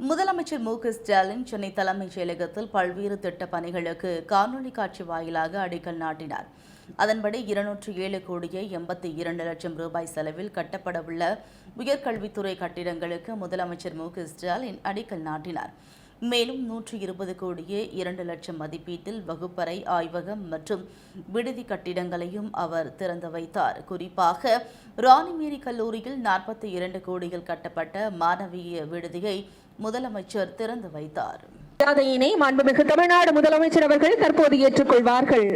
முதலமைச்சர் மு க ஸ்டாலின் சென்னை தலைமைச் செயலகத்தில் பல்வேறு திட்டப் பணிகளுக்கு காணொலி காட்சி வாயிலாக அடிக்கல் நாட்டினார். அதன்படி இருநூற்று ஏழு கோடியே எண்பத்தி இரண்டு லட்சம் ரூபாய் செலவில் கட்டப்படவுள்ள உயர்கல்வித்துறை கட்டிடங்களுக்கு முதலமைச்சர் மு க ஸ்டாலின் அடிக்கல் நாட்டினார். மேலும் நூற்றி இருபது கோடியே இரண்டு லட்சம் மதிப்பீட்டில் வகுப்பறை ஆய்வகம் மற்றும் விடுதி கட்டிடங்களையும் அவர் திறந்து வைத்தார். குறிப்பாக ராணிமேரி கல்லூரியில் நாற்பத்தி இரண்டு கோடியில் கட்டப்பட்ட மாணவிய விடுதியை முதலமைச்சர் திறந்து வைத்தார். மரியாதையினை மாண்புமிகு தமிழ்நாடு முதலமைச்சர் அவர்கள் தற்போது ஏற்றுக்கொள்வார்கள்.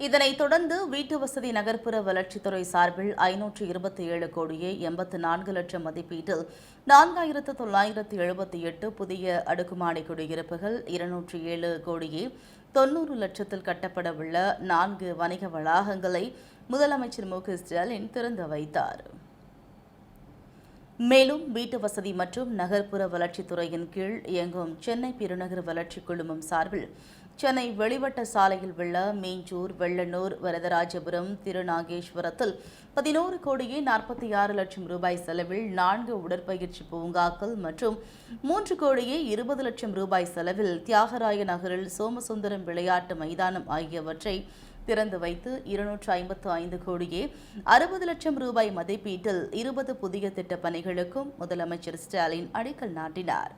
இதனைத் தொடர்ந்து வீட்டு வசதி நகர்ப்புற வளர்ச்சித்துறை சார்பில் ஐநூற்று இருபத்தி ஏழு கோடியே எண்பத்து நான்கு லட்சம் மதிப்பீட்டில் நான்காயிரத்து தொள்ளாயிரத்து எழுபத்தி எட்டு புதிய அடுக்குமாடி குடியிருப்புகள் இருநூற்று ஏழு கோடியே தொன்னூறு லட்சத்தில் கட்டப்படவுள்ள நான்கு வணிக வளாகங்களை முதலமைச்சர் மு க ஸ்டாலின் திறந்து வைத்தார். மேலும் வீட்டு வசதி மற்றும் நகர்ப்புற வளர்ச்சித்துறையின் கீழ் இயங்கும் சென்னை பெருநகர வளர்ச்சி குழுமம் சார்பில் சென்னை வெளிவட்ட சாலையில் உள்ள மீஞ்சூர் வெள்ளனூர் வரதராஜபுரம் திருநாகேஸ்வரத்தில் பதினோரு கோடியே நாற்பத்தி ஆறு லட்சம் ரூபாய் செலவில் நான்கு உடற்பயிற்சி பூங்காக்கள் மற்றும் மூன்று கோடியே இருபது லட்சம் ரூபாய் செலவில் தியாகராய நகரில் சோமசுந்தரம் விளையாட்டு மைதானம் ஆகியவற்றை திறந்து வைத்து இருநூற்று ஐம்பத்து ஐந்து கோடியே அறுபது லட்சம் ரூபாய் மதிப்பீட்டில் இருபது புதிய திட்டப் பணிகளுக்கும் முதலமைச்சர் ஸ்டாலின் அடிக்கல் நாட்டினார்.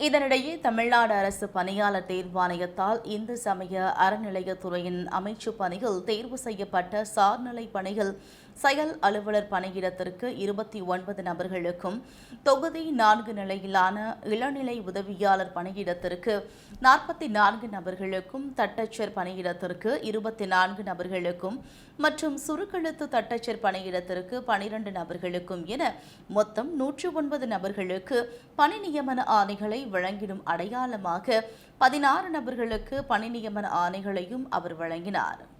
இதனிடையே தமிழ்நாடு அரசு பணியாளர் தேர்வாணையத்தால் இந்து சமய அறநிலையத்துறையின் அமைச்சு பணியில் தேர்வு செய்யப்பட்ட சார்நிலை பணிகள் செயல் அலுவலர் பணியிடத்திற்கு இருபத்தி ஒன்பது நபர்களுக்கும் தொகுதி நான்கு நிலையிலான இளநிலை உதவியாளர் பணியிடத்திற்கு நாற்பத்தி நான்கு நபர்களுக்கும் தட்டச்சர் பணியிடத்திற்கு இருபத்தி நான்கு நபர்களுக்கும் மற்றும் சுருக்கெழுத்து தட்டச்சர் பணியிடத்திற்கு பனிரெண்டு நபர்களுக்கும் என மொத்தம் நூற்று ஒன்பது நபர்களுக்கு பணி நியமன ஆணைகளை வழங்கிடும் அடையாளமாக பதினாறு நபர்களுக்கு பணி நியமன ஆணைகளையும் அவர் வழங்கினார்.